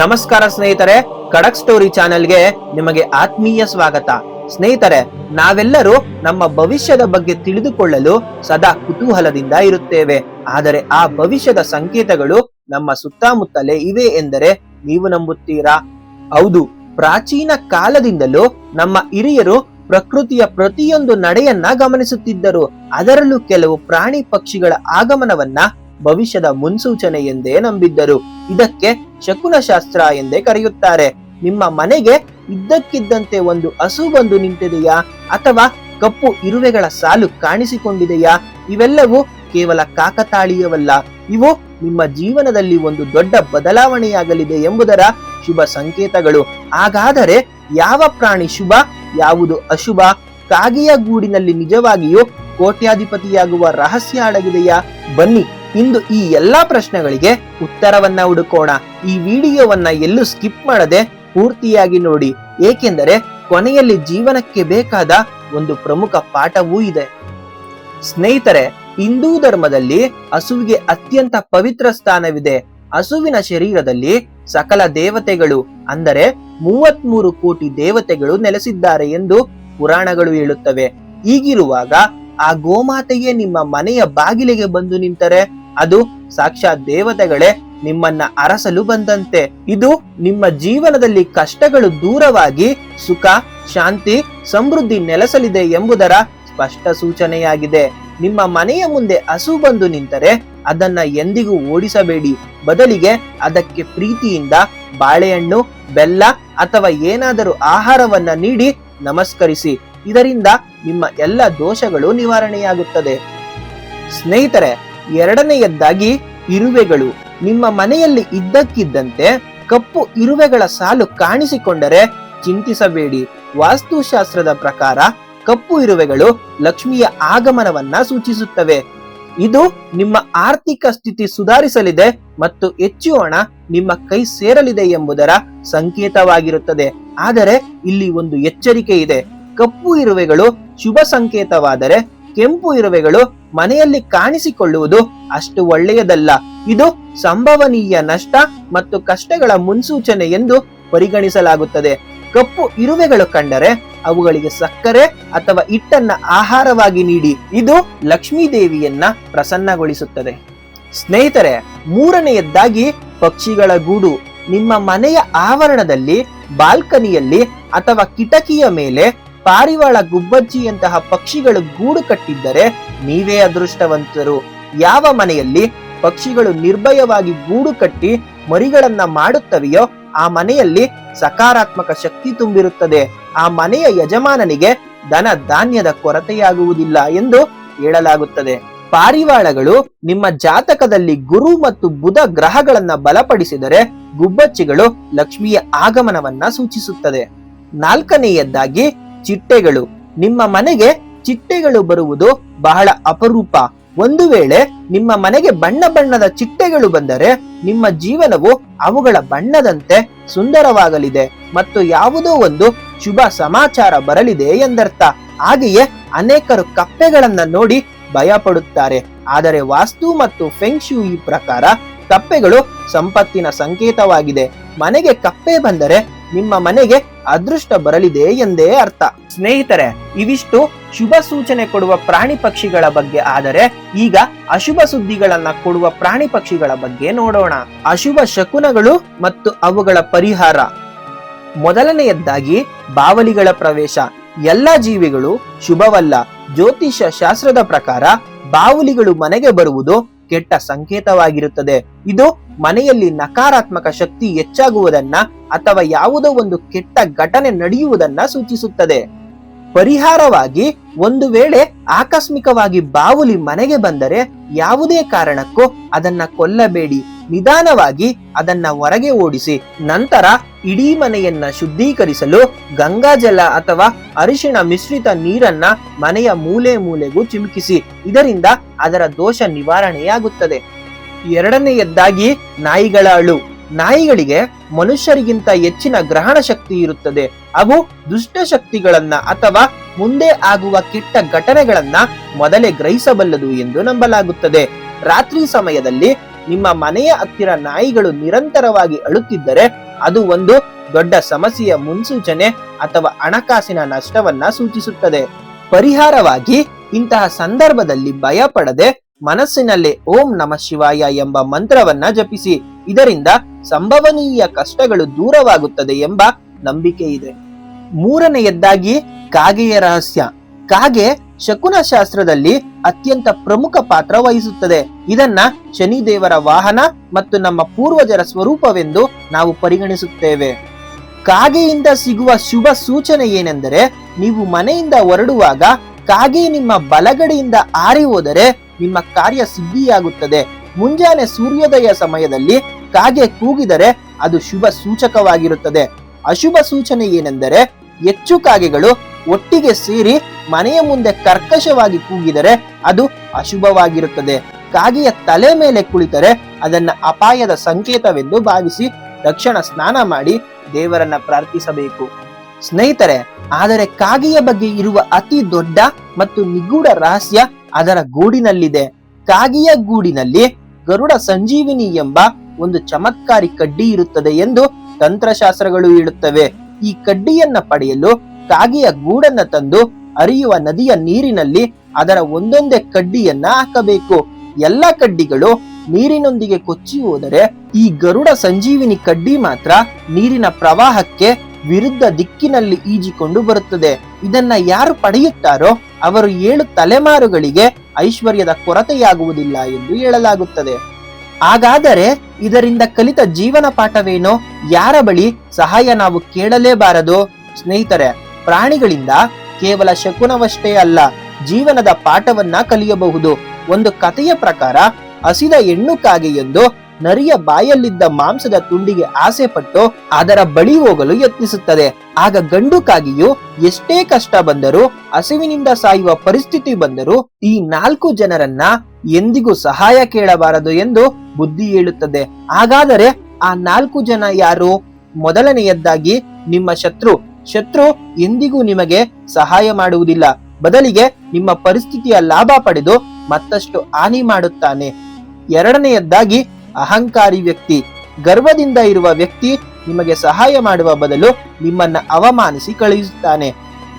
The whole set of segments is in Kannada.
ನಮಸ್ಕಾರ ಸ್ನೇಹಿತರೆ, ಕಡಕ್ ಸ್ಟೋರಿ ಚಾನೆಲ್ಗೆ ನಿಮಗೆ ಆತ್ಮೀಯ ಸ್ವಾಗತ. ಸ್ನೇಹಿತರೆ, ನಾವೆಲ್ಲರೂ ನಮ್ಮ ಭವಿಷ್ಯದ ಬಗ್ಗೆ ತಿಳಿದುಕೊಳ್ಳಲು ಸದಾ ಕುತೂಹಲದಿಂದ ಇರುತ್ತೇವೆ. ಆದರೆ ಆ ಭವಿಷ್ಯದ ಸಂಕೇತಗಳು ನಮ್ಮ ಸುತ್ತಮುತ್ತಲೇ ಇವೆ ಎಂದರೆ ನೀವು ನಂಬುತ್ತೀರಾ? ಹೌದು, ಪ್ರಾಚೀನ ಕಾಲದಿಂದಲೂ ನಮ್ಮ ಹಿರಿಯರು ಪ್ರಕೃತಿಯ ಪ್ರತಿಯೊಂದು ನಡೆಯನ್ನ ಗಮನಿಸುತ್ತಿದ್ದರು. ಅದರಲ್ಲೂ ಕೆಲವು ಪ್ರಾಣಿ ಪಕ್ಷಿಗಳ ಆಗಮನವನ್ನ ಭವಿಷ್ಯದ ಮುನ್ಸೂಚನೆ ಎಂದೇ ನಂಬಿದ್ದರು. ಇದಕ್ಕೆ ಶಕುನ ಶಾಸ್ತ್ರ ಎಂದೇ ಕರೆಯುತ್ತಾರೆ. ನಿಮ್ಮ ಮನೆಗೆ ಇದ್ದಕ್ಕಿದ್ದಂತೆ ಒಂದು ಹಸು ಬಂದು ನಿಂತಿದೆಯಾ? ಅಥವಾ ಕಪ್ಪು ಇರುವೆಗಳ ಸಾಲು ಕಾಣಿಸಿಕೊಂಡಿದೆಯಾ? ಇವೆಲ್ಲವೂ ಕೇವಲ ಕಾಕತಾಳೀಯವಲ್ಲ. ಇವು ನಿಮ್ಮ ಜೀವನದಲ್ಲಿ ಒಂದು ದೊಡ್ಡ ಬದಲಾವಣೆಯಾಗಲಿದೆ ಎಂಬುದರ ಶುಭ ಸಂಕೇತಗಳು. ಹಾಗಾದರೆ ಯಾವ ಪ್ರಾಣಿ ಶುಭ, ಯಾವುದು ಅಶುಭ? ಕಾಗೆಯ ಗೂಡಿನಲ್ಲಿ ನಿಜವಾಗಿಯೂ ಕೋಟ್ಯಾಧಿಪತಿಯಾಗುವ ರಹಸ್ಯ ಅಡಗಿದೆಯಾ? ಬನ್ನಿ ಇಂದು ಈ ಎಲ್ಲಾ ಪ್ರಶ್ನೆಗಳಿಗೆ ಉತ್ತರವನ್ನ ಹುಡುಕೋಣ. ಈ ವಿಡಿಯೋವನ್ನ ಎಲ್ಲೂ ಸ್ಕಿಪ್ ಮಾಡದೆ ಪೂರ್ತಿಯಾಗಿ ನೋಡಿ. ಏಕೆಂದರೆ ಕೊನೆಯಲ್ಲಿ ಜೀವನಕ್ಕೆ ಬೇಕಾದ ಒಂದು ಪ್ರಮುಖ ಪಾಠವೂ ಇದೆ. ಸ್ನೇಹಿತರೆ, ಹಿಂದೂ ಧರ್ಮದಲ್ಲಿ ಹಸುವಿಗೆ ಅತ್ಯಂತ ಪವಿತ್ರ ಸ್ಥಾನವಿದೆ. ಹಸುವಿನ ಶರೀರದಲ್ಲಿ ಸಕಲ ದೇವತೆಗಳು, ಅಂದರೆ ಮೂವತ್ಮೂರು ಕೋಟಿ ದೇವತೆಗಳು ನೆಲೆಸಿದ್ದಾರೆ ಎಂದು ಪುರಾಣಗಳು ಹೇಳುತ್ತವೆ. ಹೀಗಿರುವಾಗ ಆ ಗೋಮಾತೆಯೇ ನಿಮ್ಮ ಮನೆಯ ಬಾಗಿಲಿಗೆ ಬಂದು ನಿಂತರೆ? ಅದು ಸಾಕ್ಷಾತ್ ದೇವತೆಗಳೇ ನಿಮ್ಮನ್ನ ಅರಸಲು ಬಂದಂತೆ. ಇದು ನಿಮ್ಮ ಜೀವನದಲ್ಲಿ ಕಷ್ಟಗಳು ದೂರವಾಗಿ ಸುಖ, ಶಾಂತಿ, ಸಮೃದ್ಧಿ ನೆಲೆಸಲಿದೆ ಎಂಬುದರ ಸ್ಪಷ್ಟ ಸೂಚನೆಯಾಗಿದೆ. ನಿಮ್ಮ ಮನೆಯ ಮುಂದೆ ಹಸು ಬಂದು ನಿಂತರೆ ಅದನ್ನ ಎಂದಿಗೂ ಓಡಿಸಬೇಡಿ. ಬದಲಿಗೆ ಅದಕ್ಕೆ ಪ್ರೀತಿಯಿಂದ ಬಾಳೆಹಣ್ಣು, ಬೆಲ್ಲ ಅಥವಾ ಏನಾದರೂ ಆಹಾರವನ್ನ ನೀಡಿ ನಮಸ್ಕರಿಸಿ. ಇದರಿಂದ ನಿಮ್ಮ ಎಲ್ಲ ದೋಷಗಳು ನಿವಾರಣೆಯಾಗುತ್ತದೆ. ಸ್ನೇಹಿತರೆ ಎರಡನೆಯದ್ದಾಗಿ ಇರುವೆಗಳು. ನಿಮ್ಮ ಮನೆಯಲ್ಲಿ ಇದ್ದಕ್ಕಿದ್ದಂತೆ ಕಪ್ಪು ಇರುವೆಗಳ ಸಾಲು ಕಾಣಿಸಿಕೊಂಡರೆ ಚಿಂತಿಸಬೇಡಿ. ವಾಸ್ತುಶಾಸ್ತ್ರದ ಪ್ರಕಾರ ಕಪ್ಪು ಇರುವೆಗಳು ಲಕ್ಷ್ಮಿಯ ಆಗಮನವನ್ನ ಸೂಚಿಸುತ್ತವೆ. ಇದು ನಿಮ್ಮ ಆರ್ಥಿಕ ಸ್ಥಿತಿ ಸುಧಾರಿಸಲಿದೆ ಮತ್ತು ಹೆಚ್ಚು ಹಣ ನಿಮ್ಮ ಕೈ ಸೇರಲಿದೆ ಎಂಬುದರ ಸಂಕೇತವಾಗಿರುತ್ತದೆ. ಆದರೆ ಇಲ್ಲಿ ಒಂದು ಎಚ್ಚರಿಕೆ ಇದೆ. ಕಪ್ಪು ಇರುವೆಗಳು ಶುಭ ಸಂಕೇತವಾದರೆ ಕೆಂಪು ಇರುವೆಗಳು ಮನೆಯಲ್ಲಿ ಕಾಣಿಸಿಕೊಳ್ಳುವುದು ಅಷ್ಟು ಒಳ್ಳೆಯದಲ್ಲ. ಇದು ಸಂಭವನೀಯ ನಷ್ಟ ಮತ್ತು ಕಷ್ಟಗಳ ಮುನ್ಸೂಚನೆ ಎಂದು ಪರಿಗಣಿಸಲಾಗುತ್ತದೆ. ಕಪ್ಪು ಇರುವೆಗಳು ಕಂಡರೆ ಅವುಗಳಿಗೆ ಸಕ್ಕರೆ ಅಥವಾ ಹಿಟ್ಟನ್ನ ಆಹಾರವಾಗಿ ನೀಡಿ. ಇದು ಲಕ್ಷ್ಮೀ ದೇವಿಯನ್ನ ಪ್ರಸನ್ನಗೊಳಿಸುತ್ತದೆ. ಸ್ನೇಹಿತರೆ, ಮೂರನೆಯದ್ದಾಗಿ ಪಕ್ಷಿಗಳ ಗೂಡು. ನಿಮ್ಮ ಮನೆಯ ಆವರಣದಲ್ಲಿ, ಬಾಲ್ಕನಿಯಲ್ಲಿ ಅಥವಾ ಕಿಟಕಿಯ ಮೇಲೆ ಪಾರಿವಾಳ ಗುಬ್ಬಚ್ಚಿಯಂತಹ ಪಕ್ಷಿಗಳು ಗೂಡು ಕಟ್ಟಿದ್ದರೆ ನೀವೇ ಅದೃಷ್ಟವಂತರು. ಯಾವ ಮನೆಯಲ್ಲಿ ಪಕ್ಷಿಗಳು ನಿರ್ಭಯವಾಗಿ ಗೂಡು ಕಟ್ಟಿ ಮರಿಗಳನ್ನ ಮಾಡುತ್ತವೆಯೋ ಆ ಮನೆಯಲ್ಲಿ ಸಕಾರಾತ್ಮಕ ಶಕ್ತಿ ತುಂಬಿರುತ್ತದೆ. ಆ ಮನೆಯ ಯಜಮಾನನಿಗೆ ಧನ ಧಾನ್ಯದ ಕೊರತೆಯಾಗುವುದಿಲ್ಲ ಎಂದು ಹೇಳಲಾಗುತ್ತದೆ. ಪಾರಿವಾಳಗಳು ನಿಮ್ಮ ಜಾತಕದಲ್ಲಿ ಗುರು ಮತ್ತು ಬುಧ ಗ್ರಹಗಳನ್ನ ಬಲಪಡಿಸಿದರೆ ಗುಬ್ಬಚ್ಚಿಗಳು ಲಕ್ಷ್ಮಿಯ ಆಗಮನವನ್ನ ಸೂಚಿಸುತ್ತದೆ. ನಾಲ್ಕನೆಯದ್ದಾಗಿ ಚಿಟ್ಟೆಗಳು. ನಿಮ್ಮ ಮನೆಗೆ ಚಿಟ್ಟೆಗಳು ಬರುವುದು ಬಹಳ ಅಪರೂಪ. ಒಂದು ವೇಳೆ ನಿಮ್ಮ ಮನೆಗೆ ಬಣ್ಣ ಬಣ್ಣದ ಚಿಟ್ಟೆಗಳು ಬಂದರೆ ನಿಮ್ಮ ಜೀವನವು ಅವುಗಳ ಬಣ್ಣದಂತೆ ಸುಂದರವಾಗಲಿದೆ ಮತ್ತು ಯಾವುದೋ ಒಂದು ಶುಭ ಸಮಾಚಾರ ಬರಲಿದೆ ಎಂದರ್ಥ. ಹಾಗೆಯೇ ಅನೇಕರು ಕಪ್ಪೆಗಳನ್ನ ನೋಡಿ ಭಯ ಪಡುತ್ತಾರೆ ಆದರೆ ವಾಸ್ತು ಮತ್ತು ಫೆಂಗ್ಶೂಯಿ ಪ್ರಕಾರ ಕಪ್ಪೆಗಳು ಸಂಪತ್ತಿನ ಸಂಕೇತವಾಗಿದೆ. ಮನೆಗೆ ಕಪ್ಪೆ ಬಂದರೆ ನಿಮ್ಮ ಮನೆಗೆ ಅದೃಷ್ಟ ಬರಲಿದೆ ಎಂದೇ ಅರ್ಥ. ಸ್ನೇಹಿತರೆ, ಇವಿಷ್ಟು ಶುಭ ಸೂಚನೆ ಕೊಡುವ ಪ್ರಾಣಿ ಪಕ್ಷಿಗಳ ಬಗ್ಗೆ ಆದರೆ ಈಗ ಅಶುಭ ಸುದ್ದಿಗಳನ್ನ ಕೊಡುವ ಪ್ರಾಣಿ ಪಕ್ಷಿಗಳ ಬಗ್ಗೆ ನೋಡೋಣ. ಅಶುಭ ಶಕುನಗಳು ಮತ್ತು ಅವುಗಳ ಪರಿಹಾರ. ಮೊದಲನೆಯದ್ದಾಗಿ ಬಾವಲಿಗಳ ಪ್ರವೇಶ. ಎಲ್ಲ ಜೀವಿಗಳು ಶುಭವಲ್ಲ. ಜ್ಯೋತಿಷ ಶಾಸ್ತ್ರದ ಪ್ರಕಾರ ಬಾವುಲಿಗಳು ಮನೆಗೆ ಬರುವುದು ಕೆಟ್ಟ ಸಂಕೇತವಾಗಿರುತ್ತದೆ. ಇದು ಮನೆಯಲ್ಲಿ ನಕಾರಾತ್ಮಕ ಶಕ್ತಿ ಹೆಚ್ಚಾಗುವುದನ್ನ ಅಥವಾ ಯಾವುದೋ ಒಂದು ಕೆಟ್ಟ ಘಟನೆ ನಡೆಯುವುದನ್ನ ಸೂಚಿಸುತ್ತದೆ. ಪರಿಹಾರವಾಗಿ ಒಂದು ವೇಳೆ ಆಕಸ್ಮಿಕವಾಗಿ ಬಾವುಲಿ ಮನೆಗೆ ಬಂದರೆ ಯಾವುದೇ ಕಾರಣಕ್ಕೂ ಅದನ್ನ ಕೊಲ್ಲಬೇಡಿ. ನಿಧಾನವಾಗಿ ಅದನ್ನ ಹೊರಗೆ ಓಡಿಸಿ ನಂತರ ಇಡೀ ಮನೆಯನ್ನ ಶುದ್ಧೀಕರಿಸಲು ಗಂಗಾಜಲ ಅಥವಾ ಅರಿಶಿಣ ಮಿಶ್ರಿತ ನೀರನ್ನ ಮನೆಯ ಮೂಲೆ ಮೂಲೆಗೂ ಚಿಮುಕಿಸಿ ಇದರಿಂದ ಅದರ ದೋಷ ನಿವಾರಣೆಯಾಗುತ್ತದೆ. ಎರಡನೆಯದ್ದಾಗಿ ನಾಯಿಗಳ ಅಳು. ನಾಯಿಗಳಿಗೆ ಮನುಷ್ಯರಿಗಿಂತ ಹೆಚ್ಚಿನ ಗ್ರಹಣ ಶಕ್ತಿ ಇರುತ್ತದೆ. ಅವು ದುಷ್ಟ ಶಕ್ತಿಗಳನ್ನ ಅಥವಾ ಮುಂದೆ ಆಗುವ ಕೆಟ್ಟ ಘಟನೆಗಳನ್ನ ಮೊದಲೇ ಗ್ರಹಿಸಬಲ್ಲದು ಎಂದು ನಂಬಲಾಗುತ್ತದೆ. ರಾತ್ರಿ ಸಮಯದಲ್ಲಿ ನಿಮ್ಮ ಮನೆಯ ಹತ್ತಿರ ನಾಯಿಗಳು ನಿರಂತರವಾಗಿ ಅಳುತ್ತಿದ್ದರೆ ಅದು ಒಂದು ದೊಡ್ಡ ಸಮಸ್ಯೆಯ ಮುನ್ಸೂಚನೆ ಅಥವಾ ಹಣಕಾಸಿನ ನಷ್ಟವನ್ನ ಸೂಚಿಸುತ್ತದೆ. ಪರಿಹಾರವಾಗಿ ಇಂತಹ ಸಂದರ್ಭದಲ್ಲಿ ಭಯಪಡದೆ ಮನಸ್ಸಿನಲ್ಲಿ ಓಂ ನಮ ಶಿವಾಯ ಎಂಬ ಮಂತ್ರವನ್ನ ಜಪಿಸಿ. ಇದರಿಂದ ಸಂಭವನೀಯ ಕಷ್ಟಗಳು ದೂರವಾಗುತ್ತದೆ ಎಂಬ ನಂಬಿಕೆ ಇದೆ. ಮೂರನೆಯದ್ದಾಗಿ ಕಾಗೆಯ ರಹಸ್ಯ. ಕಾಗೆ ಶಕುನ ಶಾಸ್ತ್ರದಲ್ಲಿ ಅತ್ಯಂತ ಪ್ರಮುಖ ಪಾತ್ರ ವಹಿಸುತ್ತದೆ. ಇದನ್ನ ಶನಿದೇವರ ವಾಹನ ಮತ್ತು ನಮ್ಮ ಪೂರ್ವಜರ ಸ್ವರೂಪವೆಂದು ನಾವು ಪರಿಗಣಿಸುತ್ತೇವೆ. ಕಾಗೆಯಿಂದ ಸಿಗುವ ಶುಭ ಸೂಚನೆ ಏನೆಂದರೆ, ನೀವು ಮನೆಯಿಂದ ಹೊರಡುವಾಗ ಕಾಗೆ ನಿಮ್ಮ ಬಲಗಡೆಯಿಂದ ಆರಿ ಹೋದರೆ ನಿಮ್ಮ ಕಾರ್ಯ ಸಿದ್ಧಿಯಾಗುತ್ತದೆ. ಮುಂಜಾನೆ ಸೂರ್ಯೋದಯ ಸಮಯದಲ್ಲಿ ಕಾಗೆ ಕೂಗಿದರೆ ಅದು ಶುಭ ಸೂಚಕವಾಗಿರುತ್ತದೆ. ಅಶುಭ ಸೂಚನೆ ಏನೆಂದರೆ, ಹೆಚ್ಚು ಕಾಗೆಗಳು ಒಟ್ಟಿಗೆ ಸೇರಿ ಮನೆಯ ಮುಂದೆ ಕರ್ಕಶವಾಗಿ ಕೂಗಿದರೆ ಅದು ಅಶುಭವಾಗಿರುತ್ತದೆ. ಕಾಗೆಯ ತಲೆ ಮೇಲೆ ಕುಳಿತರೆ ಅದನ್ನ ಅಪಾಯದ ಸಂಕೇತವೆಂದು ಭಾವಿಸಿ ತಕ್ಷಣ ಸ್ನಾನ ಮಾಡಿ ದೇವರನ್ನ ಪ್ರಾರ್ಥಿಸಬೇಕು. ಸ್ನೇಹಿತರೆ, ಆದರೆ ಕಾಗೆಯ ಬಗ್ಗೆ ಇರುವ ಅತಿ ದೊಡ್ಡ ಮತ್ತು ನಿಗೂಢ ರಹಸ್ಯ ಅದರ ಗೂಡಿನಲ್ಲಿದೆ. ಕಾಗೆಯ ಗೂಡಿನಲ್ಲಿ ಗರುಡ ಸಂಜೀವಿನಿ ಎಂಬ ಒಂದು ಚಮತ್ಕಾರಿ ಕಡ್ಡಿ ಇರುತ್ತದೆ ಎಂದು ತಂತ್ರಶಾಸ್ತ್ರಗಳು ಹೇಳುತ್ತವೆ. ಈ ಕಡ್ಡಿಯನ್ನ ಪಡೆಯಲು ಕಾಗೆಯ ಗೂಡನ್ನ ತಂದು ಹರಿಯುವ ನದಿಯ ನೀರಿನಲ್ಲಿ ಅದರ ಒಂದೊಂದೇ ಕಡ್ಡಿಯನ್ನ ಹಾಕಬೇಕು. ಎಲ್ಲ ಕಡ್ಡಿಗಳು ನೀರಿನೊಂದಿಗೆ ಕೊಚ್ಚಿ ಹೋದರೆ ಈ ಗರುಡ ಸಂಜೀವಿನಿ ಕಡ್ಡಿ ಮಾತ್ರ ನೀರಿನ ಪ್ರವಾಹಕ್ಕೆ ವಿರುದ್ಧ ದಿಕ್ಕಿನಲ್ಲಿ ಈಜಿಕೊಂಡು ಬರುತ್ತದೆ. ಇದನ್ನ ಯಾರು ಪಡೆಯುತ್ತಾರೋ ಅವರು ಏಳು ತಲೆಮಾರುಗಳಿಗೆ ಐಶ್ವರ್ಯದ ಕೊರತೆಯಾಗುವುದಿಲ್ಲ ಎಂದು ಹೇಳಲಾಗುತ್ತದೆ. ಹಾಗಾದರೆ ಇದರಿಂದ ಕಲಿತ ಜೀವನ ಪಾಠವೇನೋ? ಯಾರ ಬಳಿ ಸಹಾಯ ನಾವು ಕೇಳಲೇಬಾರದು? ಸ್ನೇಹಿತರೆ ಪ್ರಾಣಿಗಳಿಂದ ಕೇವಲ ಶಕುನವಷ್ಟೇ ಅಲ್ಲ, ಜೀವನದ ಪಾಠವನ್ನ ಕಲಿಯಬಹುದು. ಒಂದು ಕಥೆಯ ಪ್ರಕಾರ, ಹಸಿದ ಹೆಣ್ಣು ಕಾಗೆಯೊಂದು ನರಿಯ ಬಾಯಲ್ಲಿದ್ದ ಮಾಂಸದ ತುಂಡಿಗೆ ಆಸೆ ಪಟ್ಟು ಅದರ ಬಳಿ ಹೋಗಲು ಯತ್ನಿಸುತ್ತದೆ. ಆಗ ಗಂಡು ಕಾಗಿಯು ಎಷ್ಟೇ ಕಷ್ಟ ಬಂದರೂ, ಹಸಿವಿನಿಂದ ಸಾಯುವ ಪರಿಸ್ಥಿತಿ ಬಂದರೂ ಈ ನಾಲ್ಕು ಜನರನ್ನ ಎಂದಿಗೂ ಸಹಾಯ ಕೇಳಬಾರದು ಎಂದು ಬುದ್ಧಿ ಹೇಳುತ್ತದೆ. ಹಾಗಾದರೆ ಆ ನಾಲ್ಕು ಜನ ಯಾರು? ಮೊದಲನೆಯದ್ದಾಗಿ ನಿಮ್ಮ ಶತ್ರು ಶತ್ರು ಎಂದಿಗೂ ನಿಮಗೆ ಸಹಾಯ ಮಾಡುವುದಿಲ್ಲ. ಬದಲಿಗೆ ನಿಮ್ಮ ಪರಿಸ್ಥಿತಿಯ ಲಾಭ ಪಡೆದು ಮತ್ತಷ್ಟು ಹಾನಿ ಮಾಡುತ್ತಾನೆ. ಎರಡನೆಯದ್ದಾಗಿ, ಅಹಂಕಾರಿ ವ್ಯಕ್ತಿ. ಗರ್ವದಿಂದ ಇರುವ ವ್ಯಕ್ತಿ ನಿಮಗೆ ಸಹಾಯ ಮಾಡುವ ಬದಲು ನಿಮ್ಮನ್ನ ಅವಮಾನಿಸಿ ಕಳುಹಿಸುತ್ತಾನೆ.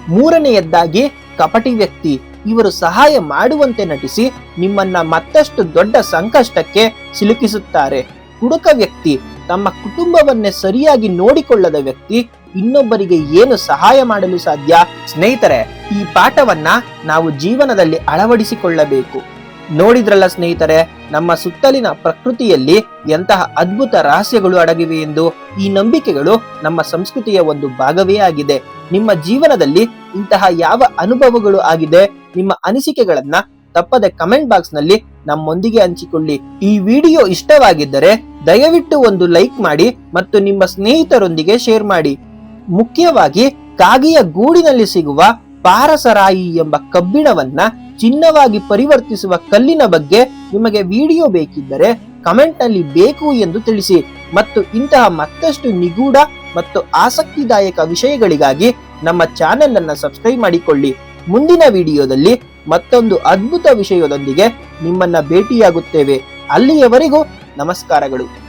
ಮೂರನೆಯದ್ದಾಗಿ, ಕಪಟಿ ವ್ಯಕ್ತಿ. ಇವರು ಸಹಾಯ ಮಾಡುವಂತೆ ನಟಿಸಿ ನಿಮ್ಮನ್ನ ಮತ್ತಷ್ಟು ದೊಡ್ಡ ಸಂಕಷ್ಟಕ್ಕೆ ಸಿಲುಕಿಸುತ್ತಾರೆ. ಕುಡುಕ ವ್ಯಕ್ತಿ. ತಮ್ಮ ಕುಟುಂಬವನ್ನೇ ಸರಿಯಾಗಿ ನೋಡಿಕೊಳ್ಳದ ವ್ಯಕ್ತಿ ಇನ್ನೊಬ್ಬರಿಗೆ ಏನು ಸಹಾಯ ಮಾಡಲು ಸಾಧ್ಯ? ಸ್ನೇಹಿತರೆ, ಈ ಪಾಠವನ್ನ ನಾವು ಜೀವನದಲ್ಲಿ ಅಳವಡಿಸಿಕೊಳ್ಳಬೇಕು. ನೋಡಿದ್ರಲ್ಲ ಸ್ನೇಹಿತರೆ, ನಮ್ಮ ಸುತ್ತಲಿನ ಪ್ರಕೃತಿಯಲ್ಲಿ ಎಂತಹ ಅದ್ಭುತ ರಹಸ್ಯಗಳು ಅಡಗಿವೆ ಎಂದು. ಈ ನಂಬಿಕೆಗಳು ನಮ್ಮ ಸಂಸ್ಕೃತಿಯ ಒಂದು ಭಾಗವೇ ಆಗಿದೆ. ನಿಮ್ಮ ಜೀವನದಲ್ಲಿ ಇಂತಹ ಯಾವ ಅನುಭವಗಳು ಆಗಿದೆ? ನಿಮ್ಮ ಅನಿಸಿಕೆಗಳನ್ನ ತಪ್ಪದೆ ಕಮೆಂಟ್ ಬಾಕ್ಸ್ನಲ್ಲಿ ನಮ್ಮೊಂದಿಗೆ ಹಂಚಿಕೊಳ್ಳಿ. ಈ ವಿಡಿಯೋ ಇಷ್ಟವಾಗಿದ್ದರೆ ದಯವಿಟ್ಟು ಒಂದು ಲೈಕ್ ಮಾಡಿ ಮತ್ತು ನಿಮ್ಮ ಸ್ನೇಹಿತರೊಂದಿಗೆ ಶೇರ್ ಮಾಡಿ. ಮುಖ್ಯವಾಗಿ ಕಾಗೆಯ ಗೂಡಿನಲ್ಲಿ ಸಿಗುವ ಪಾರಸರಾಯಿ ಎಂಬ ಕಬ್ಬಿಣವನ್ನ ಚಿನ್ನವಾಗಿ ಪರಿವರ್ತಿಸುವ ಕಲ್ಲಿನ ಬಗ್ಗೆ ನಿಮಗೆ ವಿಡಿಯೋ ಬೇಕಿದ್ದರೆ ಕಮೆಂಟ್ನಲ್ಲಿ ಬೇಕು ಎಂದು ತಿಳಿಸಿ. ಮತ್ತು ಇಂತಹ ಮತ್ತಷ್ಟು ನಿಗೂಢ ಮತ್ತು ಆಸಕ್ತಿದಾಯಕ ವಿಷಯಗಳಿಗಾಗಿ ನಮ್ಮ ಚಾನೆಲ್ ಅನ್ನ ಸಬ್ಸ್ಕ್ರೈಬ್ ಮಾಡಿಕೊಳ್ಳಿ. ಮುಂದಿನ ವಿಡಿಯೋದಲ್ಲಿ ಮತ್ತೊಂದು ಅದ್ಭುತ ವಿಷಯದೊಂದಿಗೆ ನಿಮ್ಮನ್ನ ಭೇಟಿಯಾಗುತ್ತೇವೆ. ಅಲ್ಲಿಯವರೆಗೂ ನಮಸ್ಕಾರಗಳು.